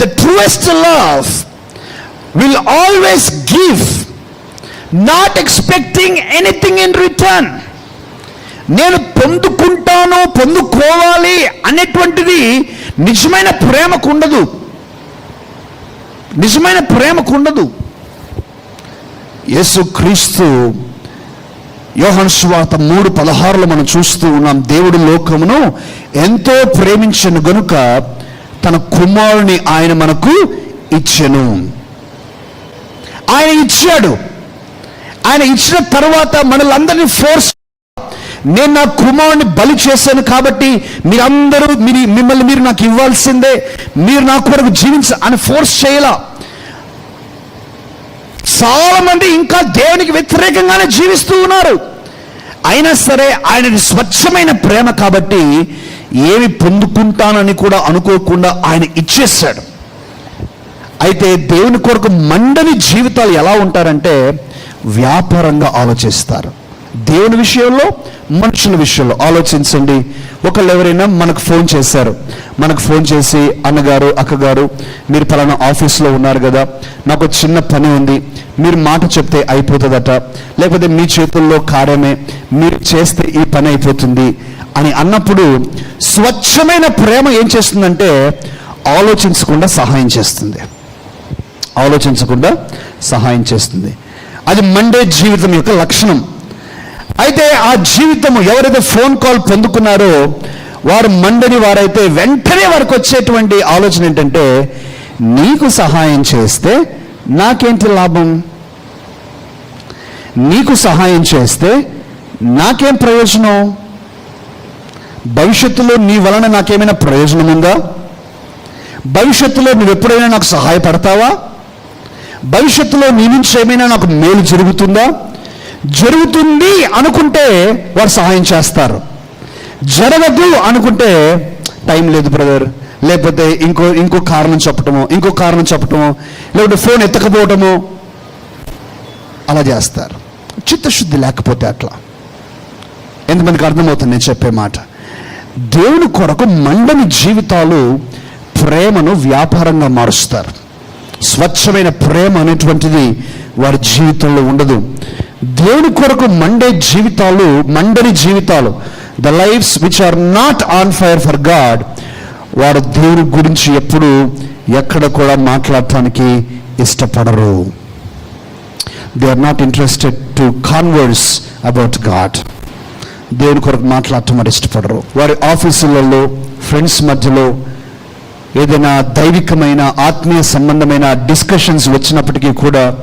The truest love will always give not expecting anything in return నేను పొందుకుంటాను పొందుకోవాలి అనేటువంటిది నిజమైన ప్రేమకు ఉండదు. నిజమైన ప్రేమకు ఉండదు. యేసు క్రీస్తు యోహన్ స్వాత మూడు పదహారులు మనం చూస్తూ ఉన్నాం దేవుడు లోకమును ఎంతో ప్రేమించను గనుక తన కుమారుని ఆయన మనకు ఇచ్చెను. ఆయన ఇచ్చాడు. ఆయన ఇచ్చిన తర్వాత మనలందరినీ ఫోర్స్ నేను నా కుమారుని బలి చేశాను కాబట్టి మీరందరూ మీరు మిమ్మల్ని మీరు నాకు ఇవ్వాల్సిందే. మీరు నా కొరకు జీవించ అని ఫోర్స్ చేయలా. చాలా మంది ఇంకా దేవునికి వ్యతిరేకంగానే జీవిస్తూ ఉన్నారు. అయినా సరే ఆయన స్వచ్ఛమైన ప్రేమ కాబట్టి ఏమి పొందుకుంటానని కూడా అనుకోకుండా ఆయన ఇచ్చేసాడు అయితే దేవుని కొరకు మండని జీవితాలు ఎలా ఉంటారంటే వ్యాపారంగా ఆలోచిస్తారు. దేవుని విషయంలో మనుషుల విషయంలో ఆలోచించండి. ఒకళ్ళు ఎవరైనా మనకు ఫోన్ చేశారు. మనకు ఫోన్ చేసి అన్నగారు అక్కగారు మీరు పలానా ఆఫీస్లో ఉన్నారు కదా నాకు చిన్న పని ఉంది. మీరు మాట చెప్తే అయిపోతుందట. లేకపోతే మీ చేతుల్లో కార్యమే మీరు చేస్తే ఈ పని అయిపోతుంది. అని అన్నప్పుడు స్వచ్ఛమైన ప్రేమ ఏం చేస్తుందంటే ఆలోచించకుండా సహాయం చేస్తుంది. ఆలోచించకుండా సహాయం చేస్తుంది. అది మండే జీవితం యొక్క లక్షణం. అయితే ఆ జీవితము ఎవరైతే ఫోన్ కాల్ పొందుకున్నారో వారు మండని వారైతే వెంటనే వారికి వచ్చేటువంటి ఆలోచన ఏంటంటే నీకు సహాయం చేస్తే నాకేంటి లాభం? నీకు సహాయం చేస్తే నాకేం ప్రయోజనం? భవిష్యత్తులో నీ వలన నాకేమైనా ప్రయోజనం ఉందా భవిష్యత్తులో నువ్వు ఎప్పుడైనా నాకు సహాయపడతావా? భవిష్యత్తులో నీ నుంచి ఏమైనా నాకు మేలు జరుగుతుందా? జరుగుతుంది అనుకుంటే వారు సహాయం చేస్తారు. జరగదు అనుకుంటే టైం లేదు బ్రదర్. లేకపోతే ఇంకో ఇంకో కారణం చెప్పటము ఇంకో కారణం చెప్పటము లేకపోతే ఫోన్ ఎత్తకపోవటము అలా చేస్తారు. చిత్తశుద్ధి లేకపోతే అట్లా. ఎంతమందికి అర్థమవుతుంది నేను చెప్పే మాట? దేవుని కొరకు మండని జీవితాలు ప్రేమను వ్యాపారంగా మారుస్తారు. స్వచ్ఛమైన ప్రేమ అనేటువంటిది వారి జీవితంలో ఉండదు. దేవుని కొరకు మండే జీవితాలు మండని జీవితాలు the lifes which are not on fire for God వారు దేవుని గురించి ఎప్పుడు ఎక్కడ కూడా మాట్లాడటానికి ఇష్టపడరు. They are not interested to converse about God దేవుని కొరకు మాట్లాడటం మరి ఇష్టపడరు. వారి ఆఫీసులలో ఫ్రెండ్స్ మధ్యలో ఏదైనా దైవికమైన ఆత్మీయ సంబంధమైన డిస్కషన్స్ వచ్చినప్పటికీ కూడా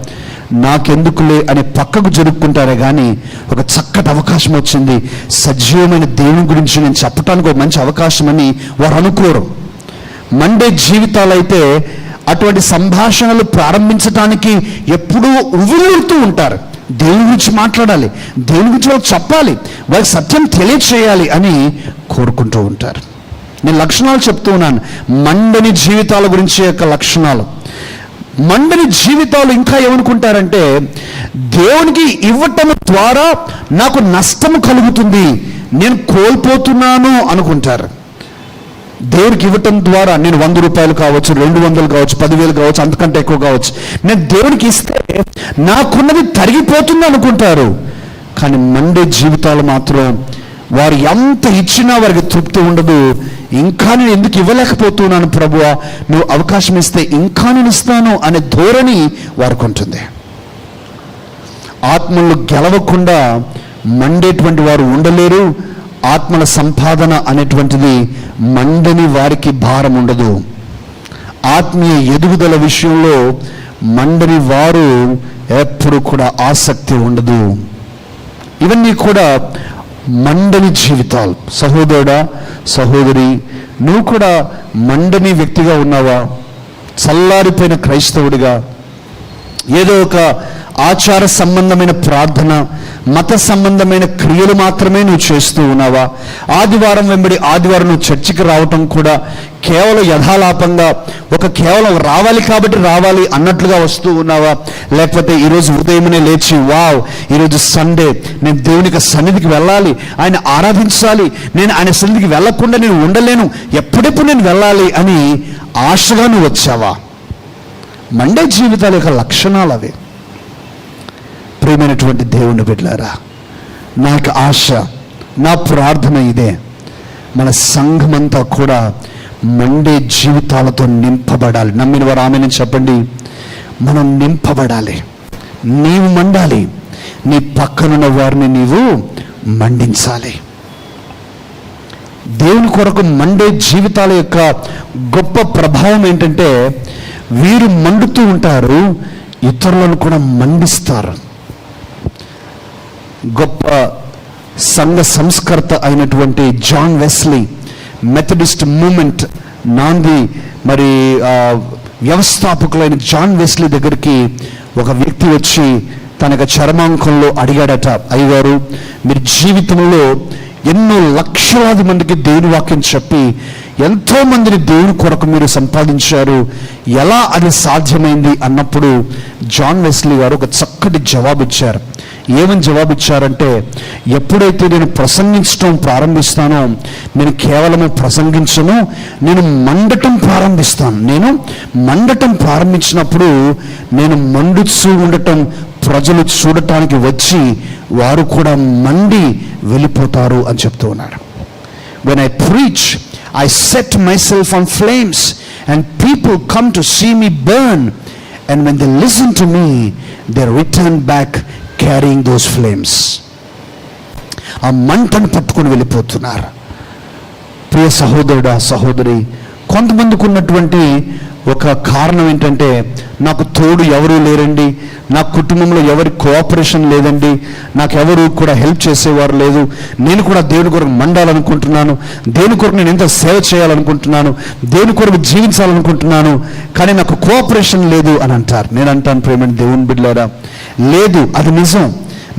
నాకెందుకులే అని పక్కకు జరుపుకుంటారే కానీ ఒక చక్కటి అవకాశం వచ్చింది. సజీవమైన దేవుని గురించి నేను చెప్పడానికి ఒక మంచి అవకాశం అని వారు అనుకోరు. మండే జీవితాలైతే అటువంటి సంభాషణలు ప్రారంభించడానికి ఎప్పుడూ ఉవ్విళ్ళూరుతూ ఉంటారు. దేవుని గురించి మాట్లాడాలి. దేవుని గురించి వాళ్ళకి చెప్పాలి. వాళ్ళకి సత్యం తెలియచేయాలి అని కోరుకుంటూ ఉంటారు. నేను లక్షణాలు చెప్తూ ఉన్నాను. మండని జీవితాల గురించి యొక్క లక్షణాలు. మండని జీవితాలు ఇంకా ఏమనుకుంటారంటే దేవునికి ఇవ్వటం ద్వారా నాకు నష్టం కలుగుతుంది. నేను కోల్పోతున్నాను అనుకుంటారు. దేవుడికి ఇవ్వటం ద్వారా నేను వంద రూపాయలు కావచ్చు రెండు వందలు కావచ్చు పదివేలు కావచ్చు అంతకంటే ఎక్కువ కావచ్చు. నేను దేవుడికి ఇస్తే నాకున్నది తరిగిపోతుంది అనుకుంటారు. కానీ మండే జీవితాలు మాత్రం వారు ఎంత ఇచ్చినా వారికి తృప్తి ఉండదు. ఇంకా నేను ఎందుకు ఇవ్వలేకపోతున్నాను ప్రభువ? నువ్వు అవకాశం ఇస్తే ఇంకా నేను ఇస్తాను అనే ధోరణి వారికి ఉంటుంది. ఆత్మలు గెలవకుండా మండేటువంటి వారు ఉండలేరు. ఆత్మల సంపాదన అనేటువంటిది మండని వారికి భారం ఉండదు. ఆత్మీయ ఎదుగుదల విషయంలో మండని వారు ఎప్పుడు కూడా ఆసక్తి ఉండదు. ఇవన్నీ కూడా మండని జీవితాలు. సహోదరుడా సహోదరి నువ్వు కూడా మండని వ్యక్తిగా ఉన్నావా? చల్లారిపోయిన క్రైస్తవుడిగా? ఏదో ఒక ఆచార సంబంధమైన ప్రార్థన మత సంబంధమైన క్రియలు మాత్రమే నువ్వు చేస్తూ ఉన్నావా? ఆదివారం వెంబడి ఆదివారం నువ్వు చర్చికి రావటం కూడా కేవలం యథాలాపంగా ఒక కేవలం రావాలి కాబట్టి రావాలి అన్నట్లుగా వస్తూ ఉన్నావా? లేకపోతే ఈరోజు ఉదయమునే లేచి వావ్ ఈరోజు సండే నేను దేవునికి సన్నిధికి వెళ్ళాలి ఆయన ఆరాధించాలి నేను ఆయన సన్నిధికి వెళ్ళకుండా నేను ఉండలేను ఎప్పుడెప్పుడు నేను వెళ్ళాలి అని ఆశగా నువ్వు వచ్చావా? మండే జీవితాల యొక్క లక్షణాలు అవి. ప్రియమైనటువంటి దేవుని బిడ్డారా నాకు ఆశ నా ప్రార్థన ఇదే. మన సంఘమంతా కూడా మండే జీవితాలతో నింపబడాలి. నమ్మిన వారు ఆమెను చెప్పండి. మనం నింపబడాలి. నీవు మండాలి. నీ పక్కనున్న వారిని నీవు మండించాలి. దేవుని కొరకు మండే జీవితాల యొక్క గొప్ప ప్రభావం ఏంటంటే వీరు మండుతూ ఉంటారు ఇతరులను కూడా మండిస్తారు. గొప్ప సంఘ సంస్కర్త అయినటువంటి జాన్ వెస్లీ మెథడిస్ట్ మూమెంట్ నాంది మరి వ్యవస్థాపకులైన జాన్ వెస్లీ దగ్గరికి ఒక వ్యక్తి వచ్చి తన చర్మాంకంలో అడిగాడట అయ్యగారు మీరు జీవితంలో ఎన్నో లక్షలాది మందికి దేవుని వాక్యం చెప్పి ఎంతో మందిని దేవుని కొరకు మీరు సంపాదించారు ఎలా అది సాధ్యమైంది? అన్నప్పుడు జాన్ వెస్లీ గారు ఒక చక్కటి జవాబు ఇచ్చారు ఏమని జవాబిచ్చారంటే ఎప్పుడైతే నేను ప్రసంగించడం ప్రారంభిస్తానో నేను కేవలము ప్రసంగించను నేను మండటం ప్రారంభిస్తాను. నేను మండటం ప్రారంభించినప్పుడు నేను మండుచూ ఉండటం ప్రజలు చూడటానికి వచ్చి వారు కూడా మండి వెళ్ళిపోతారు అని చెప్తూ ఉన్నాడు I preach I set myself on flames and people come to see me burn and when they listen to me they return back carrying those flames ఆ మంటను పట్టుకొని వెళ్ళిపోతున్నారు. ప్రియ సహోదరుడా సహోదరి కొంతమందికి ఉన్నటువంటి ఒక కారణం ఏంటంటే నాకు తోడు ఎవరూ లేరండి నా కుటుంబంలో ఎవరి కోఆపరేషన్ లేదండి నాకు ఎవరు కూడా హెల్ప్ చేసేవారు లేదు నేను కూడా దేవుని కొరకు మండాలనుకుంటున్నాను దేవుని కొరకు నేను ఎంత సేవ చేయాలనుకుంటున్నాను దేవుని కొరకు జీవించాలనుకుంటున్నాను కానీ నాకు కోఆపరేషన్ లేదు అని అంటారు. నేను అంటాను ప్రేమ దేవుని బిడ్డలారా లేదు అది నిజం.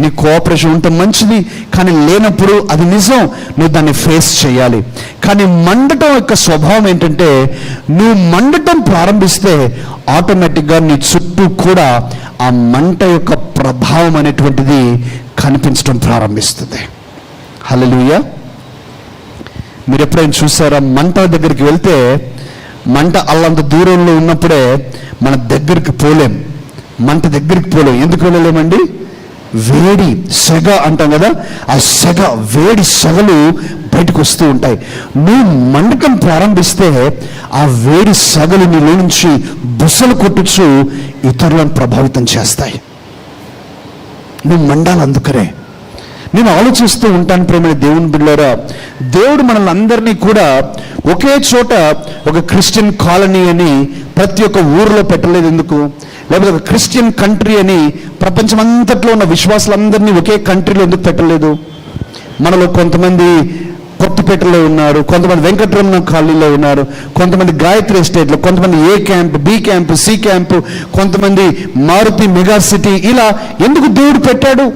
నీ కోఆపరేషన్ ఉంటే మంచిది కానీ లేనప్పుడు అది నిజం నువ్వు దాన్ని ఫేస్ చేయాలి. కానీ మండటం యొక్క స్వభావం ఏంటంటే నువ్వు మండటం ప్రారంభిస్తే ఆటోమేటిక్గా నీ చుట్టూ కూడా ఆ మంట యొక్క ప్రభావం అనేటువంటిది కనిపించడం ప్రారంభిస్తుంది. హలలుయ మీరు ఎప్పుడైనా చూసారా మంట దగ్గరికి వెళ్తే మంట అల్లంత దూరంలో ఉన్నప్పుడే మన దగ్గరికి పోలేం. మంట దగ్గరికి పోలేం. ఎందుకు వెళ్ళలేమండి? వేడి సెగ అంటాం కదా ఆ సెగ వేడి సెగలు బయటకు వస్తూ ఉంటాయి. నువ్వు మండటం ప్రారంభిస్తే ఆ వేడి సెగలు నీలో నుంచి బుసలు కొట్టుచు ఇతరులను ప్రభావితం చేస్తాయి. నువ్వు మండాలి అందుకనే. నేను ఆలోచిస్తూ ఉంటాను ప్రేమ దేవుని బిడ్డారా దేవుడు మనల్ని అందరినీ కూడా ఒకే చోట ఒక క్రిస్టియన్ కాలనీ అని ప్రతి ఒక్క ఊరిలో పెట్టలేదు ఎందుకు? లేకపోతే ఒక క్రిస్టియన్ కంట్రీ అని ప్రపంచం అంతట్లో ఉన్న విశ్వాసులందరినీ ఒకే కంట్రీలో ఎందుకు పెట్టలేదు? మనలో కొంతమంది కొత్తపేటలో ఉన్నారు కొంతమంది వెంకటరమణ కాలనీలో ఉన్నారు కొంతమంది గాయత్రి ఎస్టేట్లో కొంతమంది A camp B camp C camp కొంతమంది మారుతి మెగా సిటీ ఇలా ఎందుకు దేవుడు పెట్టాడు?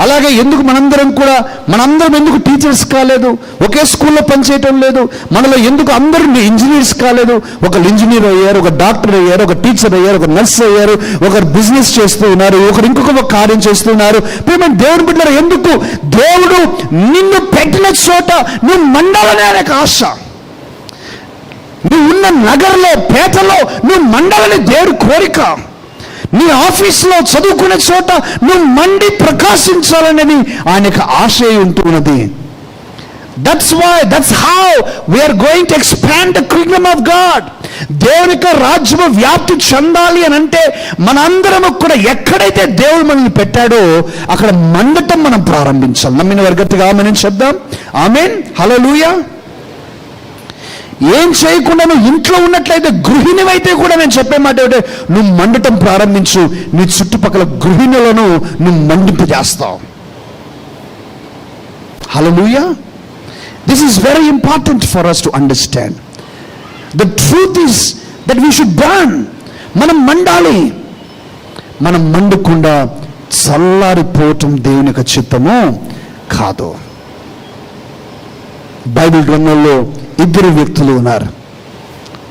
అలాగే ఎందుకు మనందరం కూడా మనందరం ఎందుకు టీచర్స్ కాలేదు? ఒకే స్కూల్లో పనిచేయటం లేదు. మనలో ఎందుకు అందరూ ఇంజనీర్స్ కాలేదు? ఒకరు ఇంజనీర్ అయ్యారు ఒక డాక్టర్ అయ్యారు ఒక టీచర్ అయ్యారు ఒక నర్స్ అయ్యారు ఒకరు బిజినెస్ చేస్తూ ఉన్నారు ఒకరు ఇంకొక కార్యం చేస్తున్నారు మేము దేవుని బిడ్డలు ఎందుకు? దేవుడు నిన్ను పెట్టిన చోట నువ్వు మండలనే ఆయనకు ఆశ నువ్వు ఉన్న నగరంలో పేటలో నువ్వు మండలని దేవుడి కోరిక. నీ ఆఫీస్లో చదువుకునే చోట నువ్వు మండి ప్రకాశించాలనేది ఆయనకు ఆశ ఉంటున్నది that's why that's how we're going to expand the kingdom of God దేవుని యొక్క రాజ్యము వ్యాప్తి చెందాలి అని అంటే మనందరము కూడా ఎక్కడైతే దేవుడు మనల్ని పెట్టాడో అక్కడ మండటం మనం ప్రారంభించాలి. నమ్మిన వర్గతిగా ఆమె చెప్దాం. ఆమెన్ హలో లూయా ఏం చేయకుండా నువ్వు ఇంట్లో ఉన్నట్లయితే గృహిణివైతే కూడా నేను చెప్పే మాట ఏంటంటే నువ్వు మండటం ప్రారంభించు నీ చుట్టుపక్కల గృహిణులను నువ్వు మండింపజేస్తావు. Hello this is very important for us to understand the truth is that we should burn మనం మండాలి. మనం మండకుండా చల్లారిపోవటం దేవుని యొక్క చిత్తము కాదు. బైబిల్ గ్రంథంలో ఇద్దరు వ్యక్తులు ఉన్నారు.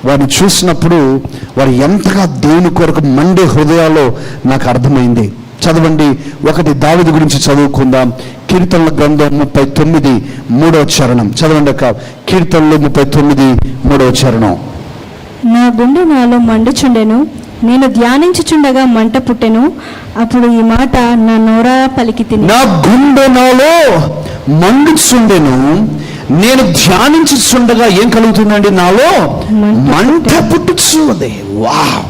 వారిని చూసినప్పుడు వారు ఎంతగా దేవుని కొరకు మండే హృదయాల్లో నాకు అర్థమైంది. చదవండి ఒకటి దావిది గురించి చదువుకుందాం. కీర్తనల గ్రంథం ముప్పై తొమ్మిది మూడవ చరణం. చదవండి అక్క. కీర్తనలు ముప్పై తొమ్మిది మూడవ చరణం. నా గుండె నాలో మండుచుండెను నేను ధ్యానించుచుండగా మంట పుట్టెను అప్పుడు ఈ మాట నా నోరా పలికి నా గుండె నాలో మండుచుండెను నేను ధ్యానించుచుండగా ఏం కలుగుతుందండి నాలో? మంట మంట పుట్టుచుంది వావ్.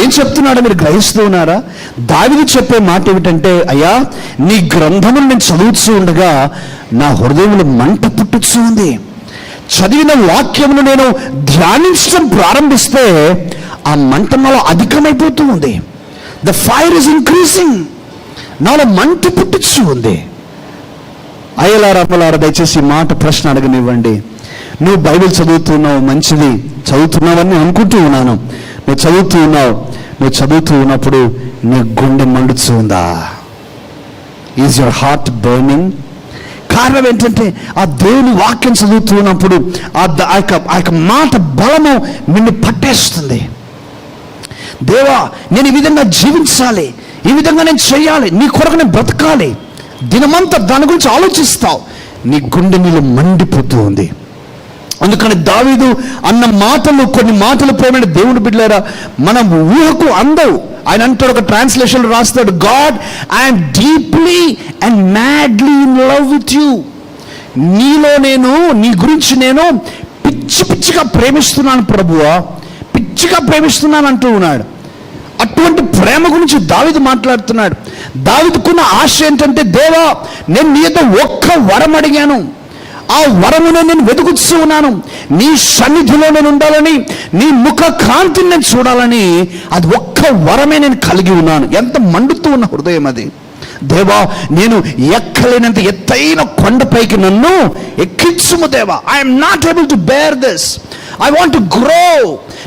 ఏం చెప్తున్నాడో మీరు గ్రహిస్తూ ఉన్నారా? దావిది చెప్పే మాట ఏమిటంటే అయ్యా నీ గ్రంథమును నేను చదువుతూ ఉండగా నా హృదయంలో మంట పుట్టుచూ ఉంది చదివిన వాక్యమును నేను ధ్యానించడం ప్రారంభిస్తే ఆ మంట నాలో అధికమైపోతూ ఉంది. ద ఫైర్ ఇస్ ఇంక్రీజింగ్ నాలో మంట పుట్టుచూ ఉంది అయ్యలార అమ్మలార దయచేసి మాట ప్రశ్న అడగనివ్వండి. నువ్వు బైబిల్ చదువుతున్నావు మంచిది. చదువుతున్నావని అనుకుంటూ ఉన్నాను. నువ్వు చదువుతూ ఉన్నావు. నువ్వు చదువుతూ ఉన్నప్పుడు నీ గుండె మండుతూ ఉందా ఈజ్ యువర్ హార్ట్ బర్నింగ్ కారణం ఏంటంటే ఆ దేవుని వాక్యం చదువుతూ ఉన్నప్పుడు ఆ ద- ఆ యొక్క ఆ యొక్క మాట బలము నిన్ను పట్టేస్తుంది. దేవా నేను ఈ విధంగా జీవించాలి. ఈ విధంగా నేను చేయాలి. నీ కొరకు నేను బ్రతకాలి. దినమంతా దాని గురించి ఆలోచిస్తావు. నీ గుండె నీళ్ళు మండిపోతూ ఉంది. అందుకని దావీదు అన్న మాటలు కొన్ని మాటలు ప్రేమైన దేవుడు బిడ్డారా మనం ఊహకు అందవు. ఆయన అంటాడు ఒక ట్రాన్స్లేషన్ రాస్తాడు God I'm deeply and madly in love with you నీలో నేను నీ గురించి నేను పిచ్చి పిచ్చిగా ప్రేమిస్తున్నాను ప్రభువా. పిచ్చిగా ప్రేమిస్తున్నాను అంటూ ఉన్నాడు. అటువంటి ప్రేమ గురించి దావిదు మాట్లాడుతున్నాడు. దావిదుకున్న ఆశ ఏంటంటే దేవా నేను నీ ఒక్క వరం అడిగాను. ఆ వరమును నేను వెతుకుతూ ఉన్నాను. నీ సన్నిధిలో నేను ఉండాలని నీ ముఖ కాంతిని నేను చూడాలని అది ఒక్క వరమే నేను కలిగి ఉన్నాను. ఎంత మండుతూ ఉన్న హృదయం అది. దేవా నేను ఎక్కలేనంత ఎత్తైన కొండపైకి నన్ను ఎక్కించుము దేవా. I'm not able to bear this I want grow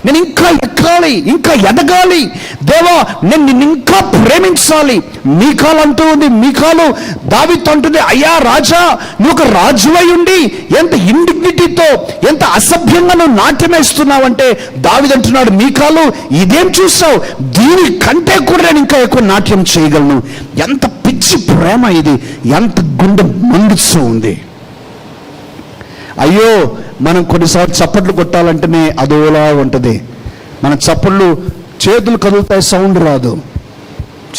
నేను ఇంకా ఎక్కాలి ఇంకా ఎదగాలి. దేవా నేను నిన్ను ఇంకా ప్రేమించాలి. మీ కాలు అంటూ ఉంది మీ కాలు దావితో అంటుంది అయ్యా రాజా నువ్వు ఒక రాజువై ఉండి ఎంత ఇండిగ్నిటీతో ఎంత అసభ్యంగా నువ్వు నాట్యమేస్తున్నావంటే దావిది అంటున్నాడు మీకాలు ఇదేం చూస్తావు? దీని కంటే కూడా నేను ఇంకా ఎక్కువ నాట్యం చేయగలను. ఎంత పిచ్చి ప్రేమ ఇది ఎంత గుండె మండుస్తూ ఉంది. అయ్యో మనం కొన్నిసార్లు చప్పట్లు కొట్టాలంటేనే అదోలా ఉంటుంది. మన చప్పట్లు చేతులు కదులుతాయి సౌండ్ రాదు.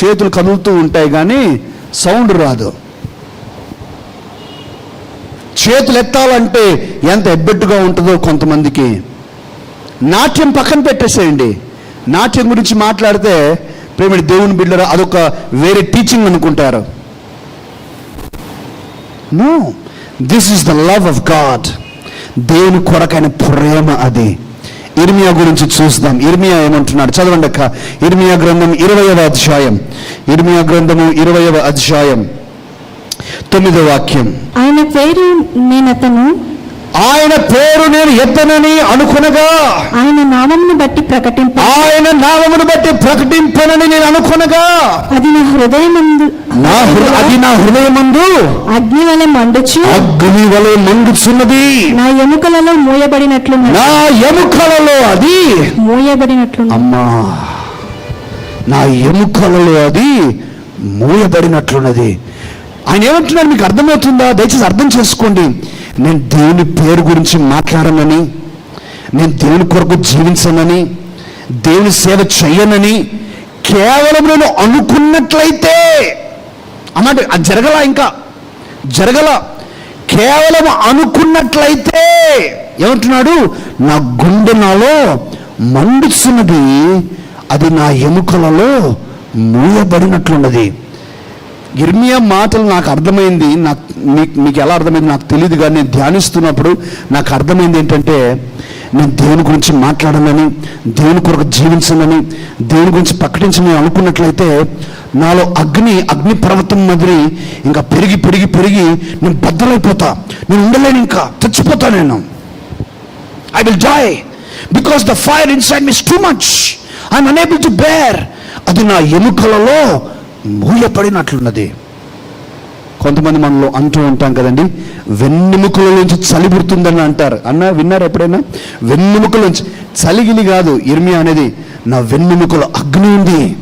చేతులు కదులుతూ ఉంటాయి కానీ సౌండ్ రాదు. చేతులు ఎత్తాలంటే ఎంత ఎబ్బెట్టుగా ఉంటుందో కొంతమందికి. నాట్యం పక్కన పెట్టేసేయండి. నాట్యం గురించి మాట్లాడితే ప్రేమిడి దేవుని బిడ్డరు అదొక వేరే టీచింగ్ అనుకుంటారు. No this is the love of God దేవుని కొరకైన ప్రేమ అది. ఇర్మియా గురించి చూస్తాం. ఇర్మియా ఏమంటున్నాడు? చదవండి అక్క. ఇర్మియా గ్రంథం ఇరవయవ అధ్యాయం. ఇర్మియా గ్రంథము ఇరవయవ అధ్యాయం. తొమ్మిదో వాక్యం. ఆయన పేరు నేనతను ఆయన పేరు నేను ఎత్తనని అనుకునగా ఆయన నామమును బట్టి ప్రకటింప ఆయన నామమును బట్టి ప్రకటింపనని నేను అనుకునగా అది నా హృదయమందు నా అది నా హృదయమందు అగ్ని వలె మండుచు అగ్ని వలె మండుచున్నది. నా ఎముకలలో మూయబడినట్లు నా ఎముకలలో అది. మూయబడినట్లు అమ్మా నా ఎముకలలో అది మూయబడినట్లున్నది. ఆయన ఏమంటున్నారు మీకు అర్థమవుతుందా? దయచేసి అర్థం చేసుకోండి. నేను దేవుని పేరు గురించి మాట్లాడనని నేను దేవుని కొరకు జీవించనని దేవుని సేవ చేయనని కేవలం నేను అనుకున్నట్లయితే అన్నమాట అది జరగలా ఇంకా? జరగల? కేవలం అనుకున్నట్లయితే ఏమంటున్నాడు? నా గుండె నాలో మండుచున్నది అది నా ఎముకలలో మూయబడినట్లున్నది. ఇర్మియా మాటలు నాకు అర్థమైంది. నాకు మీకు మీకు ఎలా అర్థమైంది నాకు తెలియదు కానీ నేను ధ్యానిస్తున్నప్పుడు నాకు అర్థమైంది ఏంటంటే నేను దేవుని గురించి మాట్లాడాలని దేవుని కొరకు జీవించాలని దేవుని గురించి ప్రకటించమని అనుకున్నట్లయితే నాలో అగ్ని అగ్ని పర్వతం మాదిరి ఇంకా పెరిగి పెరిగి పెరిగి నేను బద్దలైపోతా నేను ఉండలేను ఇంకా. చచ్చిపోతా నేను. I will joy because the fire inside me is too much I'm unable to bear అది నా ఎముకలలో మూయపడినట్లున్నది కొంతమంది మనలో అంటూ ఉంటాం కదండి వెన్నెముకల నుంచి చలి పుడుతుందని అంటారు. అన్న విన్నారు ఎప్పుడైనా? వెన్నెముకల నుంచి చలిగిలి కాదు. ఇర్మి అనేది నా వెన్నెముకలో అగ్ని ఉంది.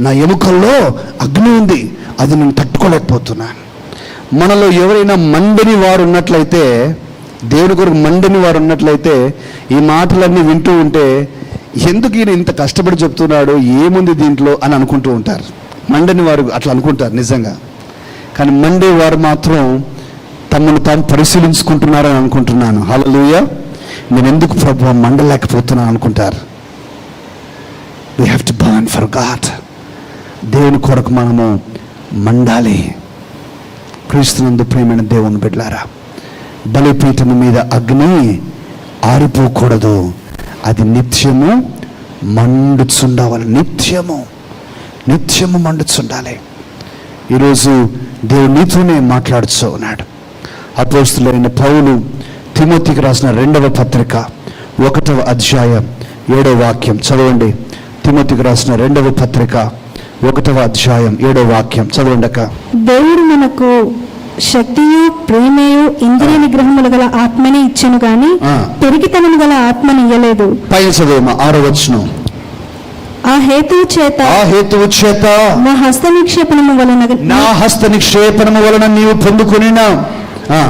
నా ఎముకల్లో అగ్ని ఉంది. అది నేను తట్టుకోలేకపోతున్నాను. మనలో ఎవరైనా మండని వారు ఉన్నట్లయితే దేవుని కొరకు మండని వారు ఉన్నట్లయితే ఈ మాటలన్నీ వింటూ ఉంటే ఎందుకు ఈయన ఇంత కష్టపడి చెప్తున్నాడు? ఏముంది దీంట్లో? అని అనుకుంటూ ఉంటారు. మండని వారు అట్లా అనుకుంటారు నిజంగా. కానీ మండే వారు మాత్రం తమను తాము పరిశీలించుకుంటున్నారని అనుకుంటున్నాను. హలలుయ నేను ఎందుకు ప్రభు మండలేకపోతున్నాను అనుకుంటారు. We have to burn for God దేవుని కొరకు మనము మండాలి. క్రీస్తునందు ప్రేమైన దేవుని బిడ్డారా బలిపీఠం మీద అగ్ని ఆరిపోకూడదు. అది నిత్యము మండుచుండవాలి. నిత్యము. నిత్యము మండుచుండాలి. ఈరోజు దేవుడు నీతోనే మాట్లాడుతూ ఉన్నాడు. అపోస్తులైన పౌలు తిమోతికి రాసిన రెండవ పత్రిక ఒకటవ అధ్యాయం ఏడవ వాక్యం. చదవండి. తిమోతికి రాసిన రెండవ పత్రిక ఒకటవ అధ్యాయం ఏడవ వాక్యం. చదవండి అక్క. దేవుడు మనకు శక్తియు ప్రేమయు ఇంద్రియ నిగ్రహములు గల ఆత్మని ఇచ్చెను గాని. పెరిగితనము గల ఆత్మని ఇయ్యలేదు. పైన చదువు ఆరో వచనం. ఆ హేతువు చేత ఆ హేతువు చేత నా హస్త నిక్షేపణము వలన నా హస్త నిక్షేపణము వలన నీవు పొందుకునిన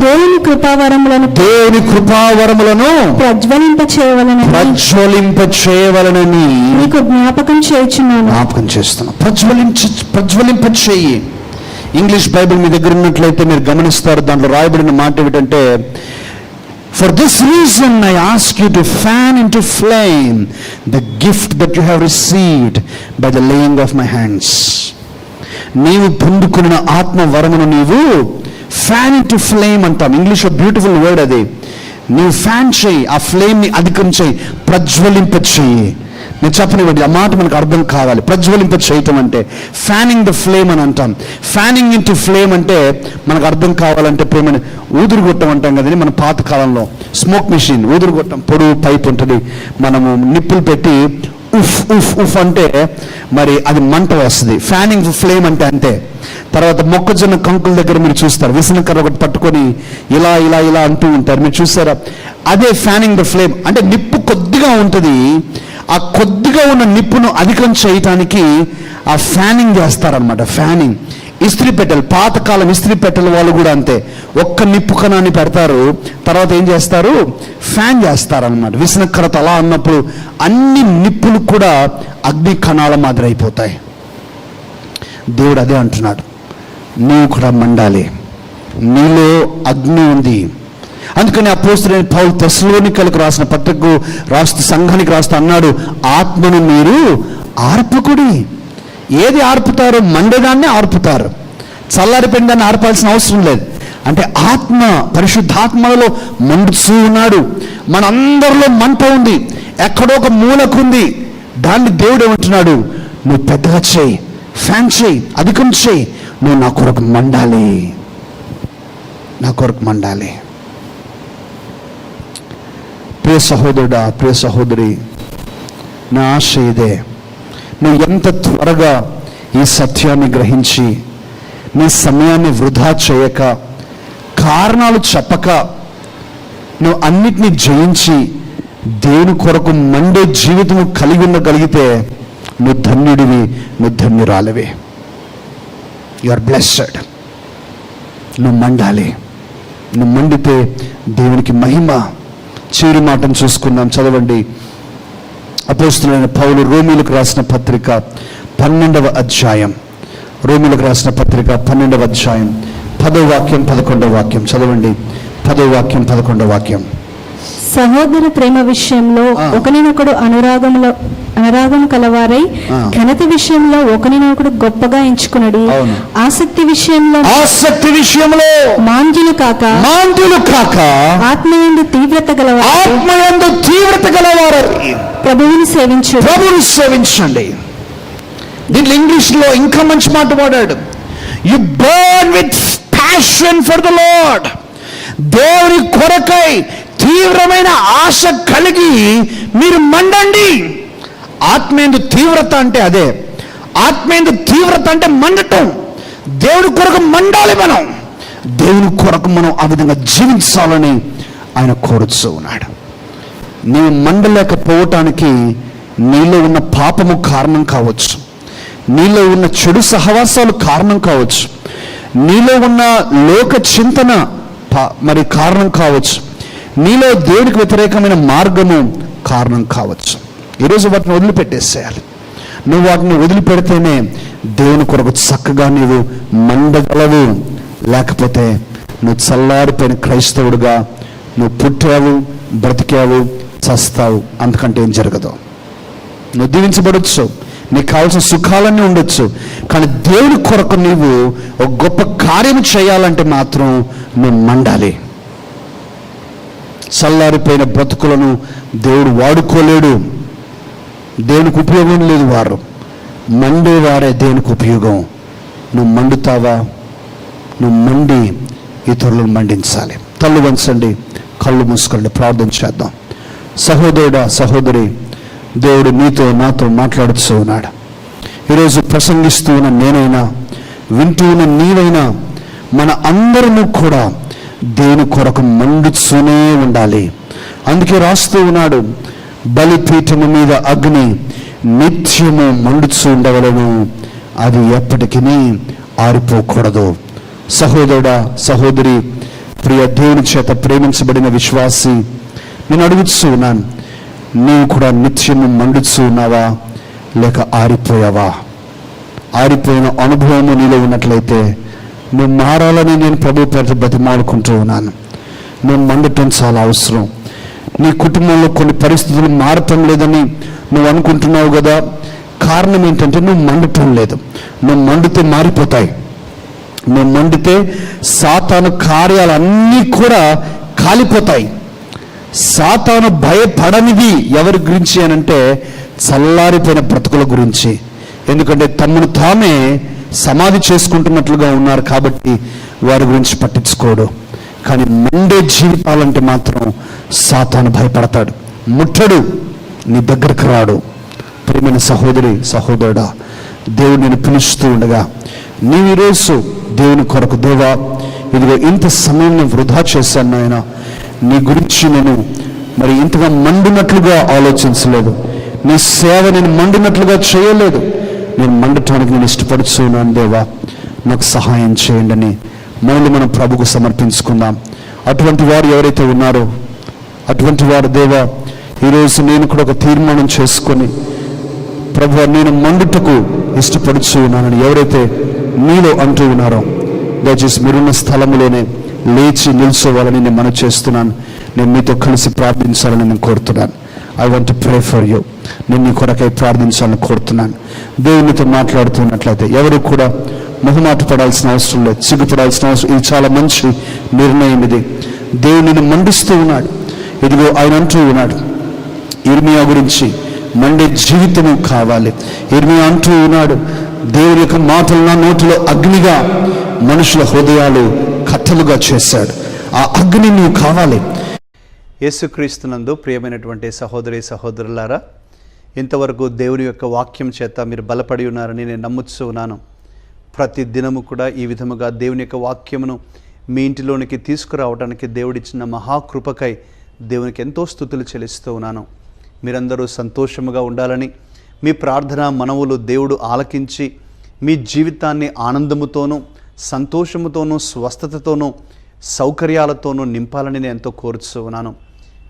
దేవుని కృపావరములను దేవుని కృపావరములను ప్రజ్వలింప చేయవలనని ప్రజ్వలింప చేయవలనని నీకు జ్ఞాపకం చేయుచున్నాను. జ్ఞాపకం చేస్తున్నా. ప్రజ్వలించ ప్రజ్వలింప చెయ్యి ఇంగ్లీష్ బైబిల్ మీ దగ్గర ఉన్నట్లయితే మీరు గమనిస్తారు దాంట్లో రాయబడిన మాట ఏమిటంటే for this reason I ask you to fan in to flame the gift that you have received by the laying of my hands నీవు పొందుకున్న ఆత్మ వరమును నీవు ఫ్యాన్ టు ఫ్లేమ్ అంటాం. ఇంగ్లీష్లో బ్యూటిఫుల్ వర్డ్ అది. నీవు ఫ్యాన్ చేయి ఆ ఫ్లేమ్ని అధికం చేయి ప్రజ్వలింప చేయి నేను చెప్పనివ్వండి ఆ మాట మనకు అర్థం కావాలి. ప్రజ్వలింప చేయటం అంటే ఫ్యానింగ్ ద ఫ్లేమ్ అని అంటాం. ఫ్యానింగ్ ఇన్ టు ఫ్లేమ్ అంటే మనకు అర్థం కావాలంటే ప్రేమని ఊదురు గొట్టం అంటాం కదండి మన పాత కాలంలో. స్మోక్ మిషన్ ఊదురు గొట్టం పొడుగు పైప్ ఉంటుంది. మనము నిప్పులు పెట్టి ఉఫ్ ఉఫ్ ఉఫ్ అంటే మరి అది మంట వస్తుంది. ఫ్యానింగ్ ఫ్లేమ్ అంటే అంతే. తర్వాత మొక్కజొన్న కంకుల దగ్గర మీరు చూస్తారు. విసనకర్ర ఒకటి పట్టుకొని ఇలా ఇలా ఇలా అంటూ ఉంటారు. మీరు చూసారా? అదే ఫ్యానింగ్ ద ఫ్లేమ్ అంటే నిప్పు కొద్దిగా ఉంటుంది. ఆ కొద్దిగా ఉన్న నిప్పును అధికం చేయటానికి ఆ ఫ్యానింగ్ చేస్తారనమాట ఫ్యానింగ్. ఇస్త్రీ పెట్టెలు పాతకాలం ఇస్త్రీ పెట్టెల వాళ్ళు కూడా అంతే. ఒక్క నిప్పు కణాన్ని పెడతారు తర్వాత ఏం చేస్తారు? ఫ్యాన్ చేస్తారనమాట విసనకరత అలా అన్నప్పుడు అన్ని నిప్పులు కూడా అగ్ని కణాల మాదిరి అయిపోతాయి. దేవుడు అదే అంటున్నాడు. నీవు కూడా మండాలి. నీలో అగ్ని ఉంది. అందుకని అపోస్తులైన పౌలు తెస్లోనికలకు రాసిన పత్రికకు రాస్తూ సంఘానికి రాస్తూ అన్నాడు ఆత్మను మీరు ఆర్పకుడి. ఏది ఆర్పుతారో మండేదాన్ని ఆర్పుతారు. చల్లారిపోయిన దాన్ని ఆర్పాల్సిన అవసరం లేదు. అంటే ఆత్మ పరిశుద్ధాత్మలో మండుతూ ఉన్నాడు. మనందరిలో మంట ఉంది. ఎక్కడో ఒక మూలకుంది దాన్ని దేవుడు ఏమంటున్నాడు? నువ్వు పెద్దగా చేయి. ఫ్యాన్ చేయి. అధికం చేయి. నువ్వు నా కొరకు మండాలి. నా కొరకు మండాలి. ప్రియ సహోదరుడా ప్రియ సహోదరి నా ఆశ ఇదే నువ్వు ఎంత త్వరగా ఈ సత్యాన్ని గ్రహించి నీ సమయాన్ని వృధా చేయక కారణాలు చెప్పక నువ్వు అన్నిటినీ జయించి దేని కొరకు మండే జీవితం కలిగి ఉండగలిగితే నువ్వు ధన్యుడివి నువ్వు ధన్యురాలివి ఆర్ బ్లెస్డ్ నువ్వు మండాలి నువ్వు మండితే దేవునికి మహిమ చివరి మాటను చూసుకుందాం చదవండి. అపోస్తులైన పౌలు రోమిలకు రాసిన పత్రిక పన్నెండవ అధ్యాయం. రోమిలకు రాసిన పత్రిక పన్నెండవ అధ్యాయం. పదో వాక్యం పదకొండవ వాక్యం. చదవండి. పదో వాక్యం పదకొండవ వాక్యం. సహోదర ప్రేమ విషయంలో. ఒకరినొకడు అనురాగంలో అనురాగం కలవారై. ఘనత విషయంలో ఒకరినొకడు గొప్పగా ఎంచుకునడి అవును. ఆసక్తి విషయంలో ఆసక్తి విషయంలో మాంద్యులు కాక మాంతులు కాక ఆత్మయందు తీవ్రత గలవారు ఆత్మయందు తీవ్రత గలవారు ప్రభువుని సేవించు ప్రభుని సేవించండి దీంట్లో ఇంగ్లీష్లో ఇంకా మంచి మాట వాడాడు you burn with passion for the Lord దేవుని కొరకై తీవ్రమైన ఆశ కలిగి మీరు మండండి. ఆత్మేందు తీవ్రత అంటే అదే. ఆత్మేందు తీవ్రత అంటే మండటం. దేవుని కొరకు మండాలి మనం. దేవుని కొరకు మనం ఆ విధంగా జీవించాలని ఆయన కోరుతూ ఉన్నాడు. నీవు మండలేకపోవటానికి నీలో ఉన్న పాపము కారణం కావచ్చు. నీలో ఉన్న చెడు సహవాసాలు కారణం కావచ్చు. నీలో ఉన్న లోక చింతన పా- మరి కారణం కావచ్చు. నీలో దేవునికి వ్యతిరేకమైన మార్గము కారణం కావచ్చు. ఈరోజు వాటిని వదిలిపెట్టేసేయాలి. నువ్వు వాటిని వదిలిపెడితేనే దేవుని కొరకు చక్కగా నీవు మండగలవు లేకపోతే నువ్వు చల్లారిపోయిన క్రైస్తవుడుగా నువ్వు పుట్టావు బ్రతికావు చస్తావు. అంతకంటే ఏం జరగదు. నువ్వు దీవించబడొచ్చు. నీకు కావాల్సిన సుఖాలన్నీ ఉండొచ్చు. కానీ దేవుని కొరకు నీవు ఒక గొప్ప కార్యం చేయాలంటే మాత్రం నువ్వు మండాలి. చల్లారిపోయిన బ్రతుకులను దేవుడు వాడుకోలేడు. దేవునికి ఉపయోగం లేదు వారు. మండేవారే దేవునికి ఉపయోగం. నువ్వు మండుతావా? నువ్వు మండి ఇతరులను మండించాలి. తల్లు వంచండి కళ్ళు మూసుకోండి ప్రార్థన చేద్దాం. సహోదరుడా సహోదరి దేవుడు నీతో నాతో మాట్లాడుతూ ఉన్నాడు. ఈరోజు ప్రసంగిస్తూ ఉన్న నేనైనా వింటూ ఉన్న నీవైనా మన అందరము కూడా దేని కొరకు మండుతూనే ఉండాలి? అందుకే రాస్తూ ఉన్నాడు బలిపీఠము మీద అగ్ని నిత్యము మండుచూ ఉండవలను. అది ఎప్పటికీ ఆరిపోకూడదు. సహోదరుడా సహోదరి ప్రియ దేవుని చేత ప్రేమించబడిన విశ్వాసి నేను అడుగుతూ ఉన్నాను నీవు కూడా నిత్యము మండుచూ ఉన్నావా? లేక ఆరిపోయావా? ఆరిపోయిన అనుభవము నీలో ఉన్నట్లయితే నువ్వు మారాలని నేను ప్రభు పేరు బతిమాలుకుంటూ ఉన్నాను. నువ్వు మండటం చాలా అవసరం. నీ కుటుంబంలో కొన్ని పరిస్థితులు మారటం లేదని నువ్వు అనుకుంటున్నావు కదా. కారణం ఏంటంటే నువ్వు మండటం లేదు. నువ్వు మండితే మారిపోతాయి. నువ్వు మండితే సాతాను కార్యాలన్నీ కూడా కాలిపోతాయి. సాతాను భయపడనిది ఎవరి గురించి అని అంటే చల్లారిపోయిన బ్రతుకుల గురించి. ఎందుకంటే తమను తామే సమాధి చేసుకుంటున్నట్లుగా ఉన్నారు కాబట్టి వారి గురించి పట్టించుకోడు. కానీ మండే జీవితాలంటే మాత్రం సాతాను భయపడతాడు. ముట్టడు. నీ దగ్గరకు రాడు. ప్రేమైన సహోదరి సహోదరుడా దేవుడు నేను పిలుస్తూ ఉండగా నీవు ఈరోజు దేవుని కొరకు దేవా ఇదిగో ఇంత సమయం వృధా చేశాను నాయన. నీ గురించి నేను మరి ఇంతగా మండినట్లుగా ఆలోచించలేదు. నీ సేవ నేను మండినట్లుగా చేయలేదు. నేను మండటానికి నేను ఇష్టపడుతున్నాను దేవా. నాకు సహాయం చేయండి అని మనం ప్రభుకు సమర్పించుకుందాం. అటువంటి వారు ఎవరైతే ఉన్నారో అటువంటి వారు దేవా ఈరోజు నేను కూడా ఒక తీర్మానం చేసుకొని ప్రభు నేను మండుటకు ఇష్టపడుచు ఉన్నానని ఎవరైతే మీలో అంటూ ఉన్నారో దయచేసి మీరున్న స్థలంలోనే లేచి నిల్చోవాలని నేను మనం చేస్తున్నాను. నేను మీతో కలిసి ప్రార్థించాలని నేను కోరుతున్నాను. I want pray for you నేను నీ కొరకై ప్రార్థించాలని కోరుతున్నాను. దేవునితో మాట్లాడుతున్నట్లయితే ఎవరు కూడా మొహమాట పడాల్సిన అవసరం లేదు సిగ్గుపడాల్సిన అవసరం ఇది చాలా మంచి నిర్ణయం ఇది. దేవునిని మండిస్తూ ఉన్నాడు. ఇదిగో ఆయన అంటూ ఉన్నాడు ఇర్మియా గురించి మండే జీవితము కావాలి. ఇర్మియా అంటూ ఉన్నాడు దేవుని యొక్క మాటలు నా నోటిలో అగ్నిగా మనుషుల హృదయాలు కట్టలుగా చేశాడు. ఆ అగ్ని నువ్వు కావాలి. యేసుక్రీస్తునందు ప్రియమైనటువంటి సహోదరి సహోదరులారా ఇంతవరకు దేవుని యొక్క వాక్యం చేత మీరు బలపడి ఉన్నారని నేను నమ్ముతూ ఉన్నాను. ప్రతి దినము కూడా ఈ విధముగా దేవుని యొక్క వాక్యమును మీ ఇంటిలోనికి తీసుకురావడానికి దేవుడిచ్చిన మహాకృపకై దేవునికి ఎంతో స్థుతులు చెల్లిస్తూ ఉన్నాను. మీరందరూ సంతోషముగా ఉండాలని మీ ప్రార్థన మనవులు దేవుడు ఆలకించి మీ జీవితాన్ని ఆనందముతోనూ సంతోషముతోనూ స్వస్థతతోనూ సౌకర్యాలతోనూ నింపాలని నేను ఎంతో కోరుచూ ఉన్నాను.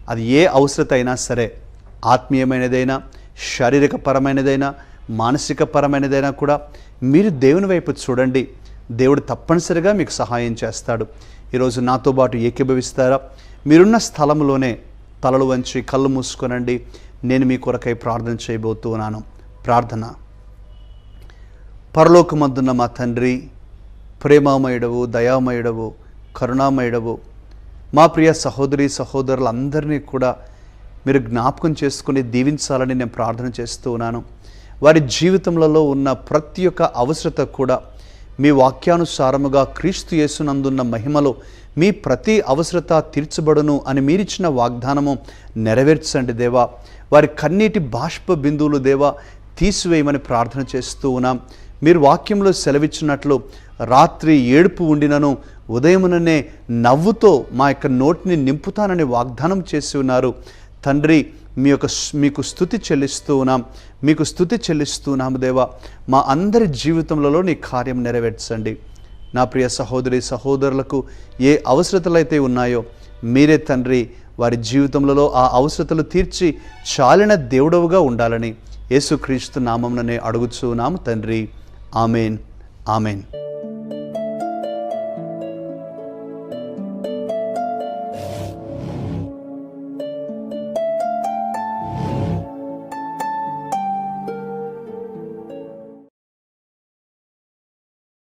అది ఏ అవసరత అయినా సరే ఆత్మీయమైనదైనా శారీరక పరమైనదైనా మానసిక పరమైనదైనా కూడా మీరు దేవుని వైపు చూడండి. దేవుడు తప్పనిసరిగా మీకు సహాయం చేస్తాడు. ఈరోజు నాతో పాటు ఏకీభవిస్తారా? మీరున్న స్థలంలోనే తలలు వంచి కళ్ళు మూసుకొనండి. నేను మీ కొరకై ప్రార్థన చేయబోతున్నాను ప్రార్థన. పరలోకమందున్న మా తండ్రి ప్రేమామయుడవు దయామయుడవు కరుణామయుడవు మా ప్రియ సహోదరి సహోదరులందరినీ కూడా మీరు జ్ఞాపకం చేసుకుని దీవించాలని నేను ప్రార్థన చేస్తూ ఉన్నాను. వారి జీవితంలో ఉన్న ప్రతి ఒక్క అవసరత కూడా మీ వాక్యానుసారముగా క్రీస్తు యేసునందున్న మహిమలో మీ ప్రతి అవసరత తీర్చబడును అని మీరిచ్చిన వాగ్దానము నెరవేర్చండి దేవా. వారి కన్నీటి బాష్ప బిందువులు దేవా తీసివేయమని ప్రార్థన చేస్తూ ఉన్నాం. మీరు వాక్యంలో సెలవిచ్చినట్లు రాత్రి ఏడుపు ఉండినను ఉదయముననే నవ్వుతో మా యొక్క నోటిని నింపుతానని వాగ్దానం చేసి ఉన్నారు. తండ్రి మీ యొక్క మీకు స్థుతి చెల్లిస్తూ ఉన్నాం. మీకు స్థుతి చెల్లిస్తున్నాము దేవా. మా అందరి జీవితంలో నీ కార్యం నెరవేర్చండి. నా ప్రియ సహోదరి సహోదరులకు ఏ అవసరతలైతే ఉన్నాయో మీరే తండ్రి వారి జీవితంలో ఆ అవసరతలు తీర్చి చాలిన దేవుడవుగా ఉండాలని యేసుక్రీస్తు నామంలోనే అడుగుచున్నాము తండ్రి. ఆమెన్. ఆమెన్.